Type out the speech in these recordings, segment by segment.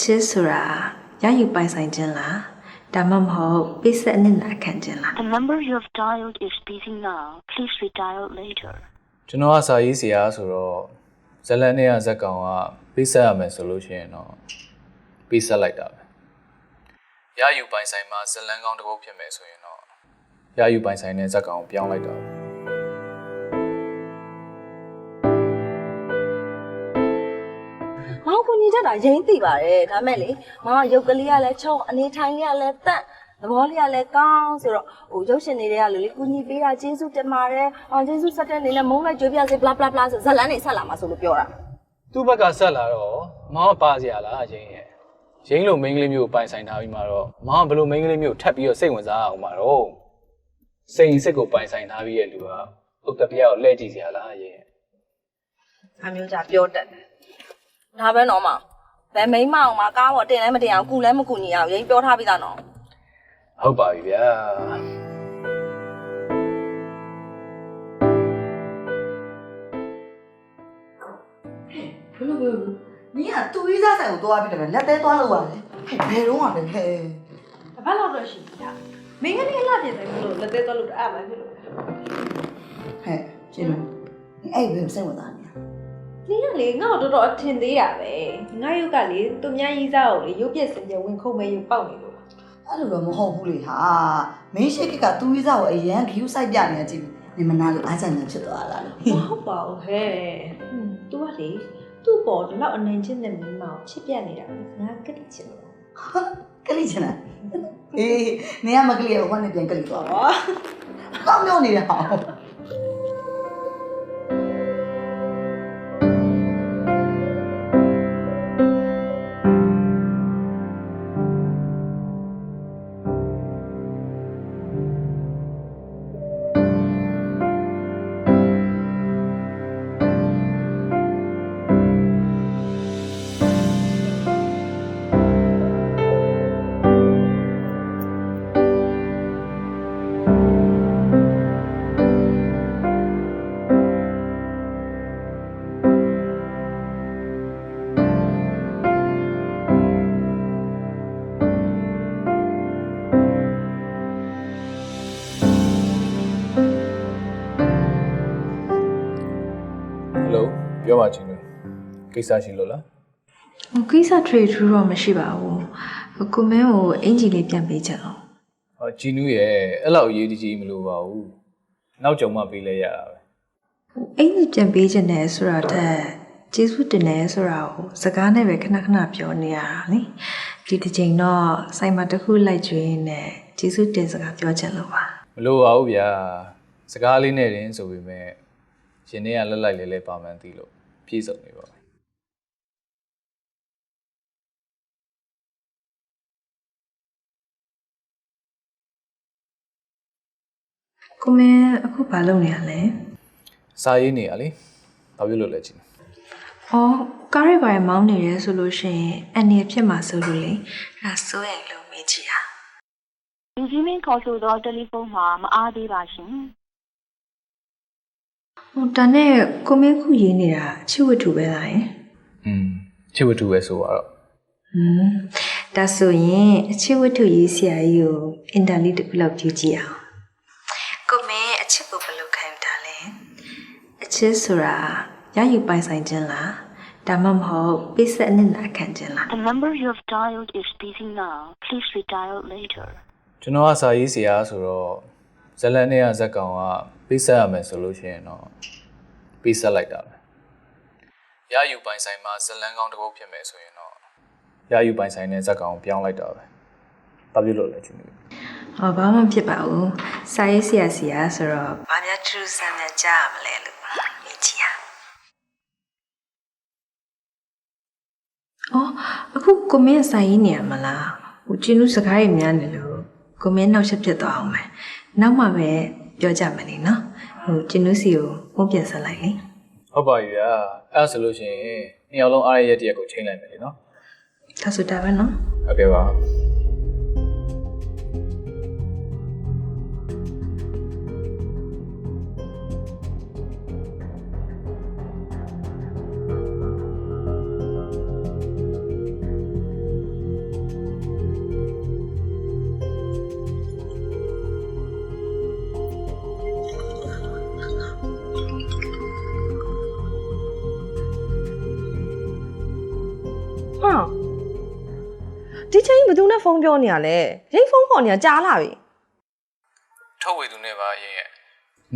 ချစ်ဆိုတာရယူပိုင်ဆိုင်ခြင်းလားဒါမှမဟုတ်ပိစက်အနစ်နာခံခြင်းလား The number you have dialed is busy now. Please redial later. ကျွန်တော်ကစာရေးဆရာဆိုတော့ဇလန်နဲ့ကဇက်ကောင်ကပေးဆက်ရမယ်ဆိုလို့ရှိရင်တော့ပေးဆက်လိုက်တာပဲရယူပိုင်ဆိုင်မှာဇလန်ကောင်တစ်ပုတ်ဖြစ်မယ်ဆိုရင်တော့ရယူပိုင်ဆိုင်နဲ့ဇက်ကောင်ကိုပြောင်းလိုက်တာပဲ ကိုညီတက်တာရင်သိပါတယ်ဒါမဲ့လေမောင်ကရုပ်ကလေးကလည်းချုံအနေထိုင်လေးကလည်းတန့်သဘောလေးကလည်းကောင်းဆိုတော့ဟိုရုပ်ရှင်တွေကလူလေးကုညီပေးတာကျေးဇူးတင်ပါတယ်အောင်ကျေးဇူးဆက်တဲ့အနေနဲ့မုန်းလိုက်ကြွေးပြစေ bla bla bla ဆိုဇလန်းနေဆက်လာမှာဆိုလို့ပြောတာသူ့ဘက်ကဆက်လာတော့မောင်ကပါစရာလားရင်းရဲ့ရင်းလိုမိန်းကလေးမျိုးကိုပိုင်ဆိုင်ထားပြီးမှတော့မောင်ကဘယ်လိုမိန်းကလေးမျိုးကိုထပ်ပြီးတော့စိတ်ဝင်စားအောင်မှာတော့စိတ်စစ်ကိုပိုင်ဆိုင်ထားပြီးရဲ့လူကဥက္ကပြားကိုလှည့်ကြည့်စရာလားရင်းရဲ့အမျိုးကြပြောတတ်တယ် ဒါပဲနော်မောင်ဘယ်မိန်းမအောင်မကားပေါ်တင်လဲမတင်အောင်ကုလဲမကုညီအောင်ရင်ပြောထားပြီးသားနော်ဟုတ်ပါပြီဗျာဘလို့ဘလို့နင်ကသူ့ဝိစားဆိုင်ကိုသွားပြီးတယ်လက်သေးသွားလို့ရတယ်ဟဲ့ဘယ်တော့မှလည်းဟဲ့။ဘာလို့တော့ရှိပြီလား။မင်းကလေးလှပြင်တယ်လို့လက်သေးတော့လို့အဲ့မှဖြစ်လို့ဟဲ့ကျင်းမအဲ့ဘယ်စိတ်ဝင်စား နေလဲ။နင်ကလေငါ့ကိုတော်တော်အထင်သေးရပဲ။ငါရုပ်ကလေသူများရေးစားကိုလေရုပ်ပြက်စင်ပြက်ဝင်ခုံမဲ့ရုပ်ပေါက်နေလို့အဲ့လိုတော့မဟုတ်ဘူးလေဟာမင်းရှိကကသူ့ဝိစားကိုအရန် view site ပြနေတာကြည့်နေမနာလို့အားကြံနေဖြစ်သွားတာလို့။မဟုတ်ပါဘူးဟဲ့။ဟွန်း तू ကလေသူ့ပေါ်ဒီလောက်အနိုင်ချင်းတဲ့မိန်းမကိုချစ်ပြတ်နေတာကိုငါကတိချင်တယ်ကလေးချင်လားအေးနင်ကမကလေးကိုဟောနေပြန်ကလေးသွားပါ။ကောင်းမြောက်နေတယ်ဟာဟ ပြောပါချင်းလို့ကိစ္စရှိလို့လားဟိုကိစ္စ trade through တော့မရှိပါဘူးဟိုကိုမင်းကိုအင်ဂျီလေးပြန်ပေးချင်လို့ဟောဂျီနူးရဲ့အဲ့လောက်အရေးတကြီးမလို့ပါဘူးနောက်ကြုံမှပေးလဲရတာပဲဟိုအင်ဂျီပြန်ပေးချင်တယ်ဆိုတာတက်ကျေးဇူးတင်တယ်ဆိုတာကိုစကားနဲ့ပဲခဏခဏပြောနေရတာလေဒီတစ်ချိန်တော့စိုက်မတစ်ခုလိုက်ကျွေးနေကျေးဇူးတင်စကားပြောချင်လို့ပါမလို့ပါဘူးဗျာစကားလေးနဲ့တင်ဆိုပေမဲ့ရှင်နေကလက်လိုက်လေးလေးပါမှန်းသိလို့ ပြည့်စုံနေပါမယ်ကိုမင်းအခုဘာလုပ်နေရလဲစာရေးနေရလေဘာဖြစ်လို့လဲဂျီနူး။အော်ကားရိပါရမောင်းနေရဲဆိုလို့ရှိရင်အနေဖြစ်မှာဆိုလို့လေ။အဲဆိုရင်လုံးမေးကြည့်ရလူကြီးမင်းခေါ်ဆိုတော့တယ်လီဖုန်းမှာမအားသေးပါရှင်။ ဟိုတန်းနဲ့ကိုမင်းခုရေးနေတာအချစ်ဝတ္ထုပဲလားယင်อืมချစ်ဝတ္ထုပဲဆိုတော့။ဟွန်းဒါဆိုရင်အချစ်ဝတ္ထုရေးဆရာကြီးကိုအင်တာလီတစ်ခုလောက်ကြည့်ကြည့်အောင်။ကိုမင်းအချစ်ကိုဘယ်လိုခံယူတာလဲ။အချစ်ဆိုတာရယူပိုင်ဆိုင်ခြင်းလား။ဒါမှမဟုတ်ပိစက်အနစ်နာခံခြင်းလား The number you have dialed is busy now. Please redial later. ကျွန်တော်ကစာရေးဆရာဆိုတော့ ဇလန်နဲ့ကဇက်ကောင်ကပေးဆက်ရမယ်ဆိုလို့ရှိရင်တော့ပေးဆက်လိုက်တာပဲရယူပိုင်ဆိုင်မှာဇလန်ကောင်တစ်ပုတ်ဖြစ်မယ်ဆိုရင်တော့ရယူပိုင်ဆိုင်နဲ့ဇက်ကောင်ကိုပြောင်းလိုက်တာပဲဘာဖြစ်လို့လဲချူနေ။ဟောဘာမှဖြစ်ပါဘူး။စာရေးဆရာဆရာဆိုတော့ဘာများထူးဆန်းဆန်းကြားရမလဲလို့မေးကြည့်ရအောင်။အော်အခုကိုမင်းစာရေးနေရမလား။ဟိုကျင်းလူစကားတွေများနေလို့ကိုမင်းနောက်ချက်ဖြစ်သွားအောင်မယ်။ နောက်မှပဲပြောကြမယ်လေနော်။ဟိုကျင်းလူစီကိုပုံပြန်ဆက်လိုက်လေဟုတ်ပါပြီဗျာအဲ့ဒါဆိုလို့ရှိရင်နှစ်ယောက်လုံးအားရရဲ့တရက်ကိုချိန်လိုက်မယ်လေနော်။ဒါဆိုတာပဲနော်ဟုတ်ကဲ့ပါ ဖုန်းပြောနေရလဲရိတ်ဖုန်းခေါ်နေရကြားလာပြီထုတ်ဝေသူနဲ့ပါရင်ရဲ့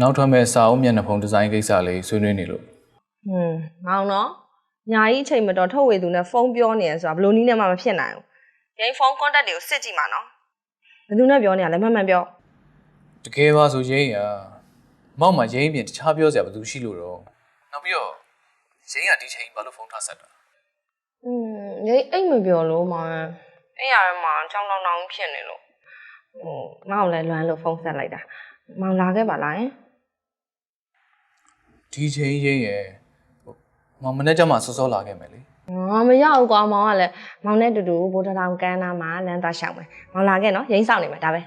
နောက်ထွက်မဲ့စာအုပ်မျက်နှာဖုံးဒီဇိုင်းကိစ္စလေးဆွေးနွေးနေလို့ဟွန်းမောင်နော်ညာကြီးအချိန်မတော်ထုတ်ဝေသူနဲ့ဖုန်းပြောနေရဆိုတာဘယ်လိုနည်းနဲ့မှမဖြစ်နိုင်ဘူးရိတ်ဖုန်း contact တွေကိုစစ်ကြည့်ပါနော်ဘယ်သူနဲ့ပြောနေရလဲမှန်မှန်ပြောတကယ်ပါဆိုရင်းရမောက်မှာရင်းပြင်တခြားပြောစရာဘာလို့ရှိလို့တော့နောက်ပြီးတော့ရင်းကဒီချိန်ဘာလို့ဖုန်းထားဆက်တာอืมရိတ်အိတ်မပြောလို့မောင် အဲ့ရမှာချောင်းတောင်းတောင်းဖြစ်နေလို့ဟိုမောင်လည်းလွမ်းလို့ဖုန်းဆက်လိုက်တာမောင်လာခဲ့ပါလားယင်ဒီချိန်ရင်းရဟိုမောင်မနေ့ကျမှစောစောလာခဲ့မယ်လေငါမရဘူးကွာမောင်ကလည်းမောင်နဲ့တူတူဘိုးတထောင်ကန်းနာမှာလမ်းသားရှောက်မယ်မောင်လာခဲ့နော်ရိမ့်ဆောင်နေမှာဒါပဲ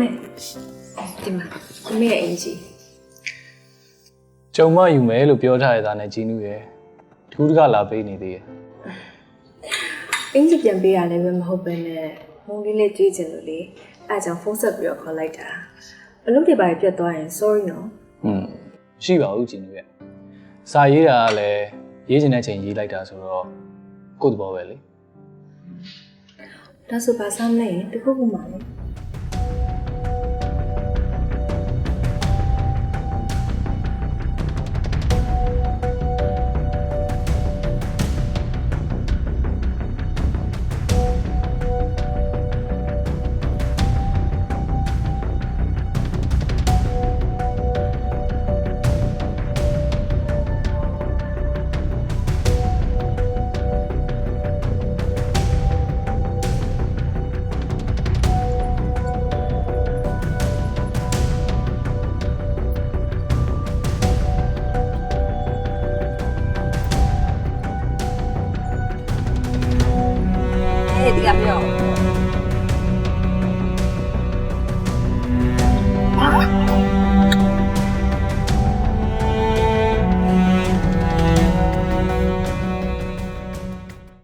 မဲဒီမှာအမေရဲ့အင်ကြီးကြုံမယူမယ်လို့ပြောထားရတာနဲ့ဂျီနူရဲ့ထူးတကလာပေးနေသေးရဲ့အင်ကြီးပြန်ပေးရလည်းပဲမဟုတ်ပဲနဲ့မုံလေးလေးကြွေးချင်လို့လေအဲကြောင့်ဖုန်းဆက်ပြီးတော့ခေါ်လိုက်တာအလုပ်တွေပါပြတ်သွားရင် sorry နော်ဟွန်းရှိပါဘူးဂျီနူရဲ့စာရေးတာကလည်းရေးချင်တဲ့ချိန်ရေးလိုက်တာဆိုတော့ကိုယ့်သဘောပဲလေဒါဆိုပါစားမလဲရင်တခုခုမှလည်း ဟဲ့ဒီကပြော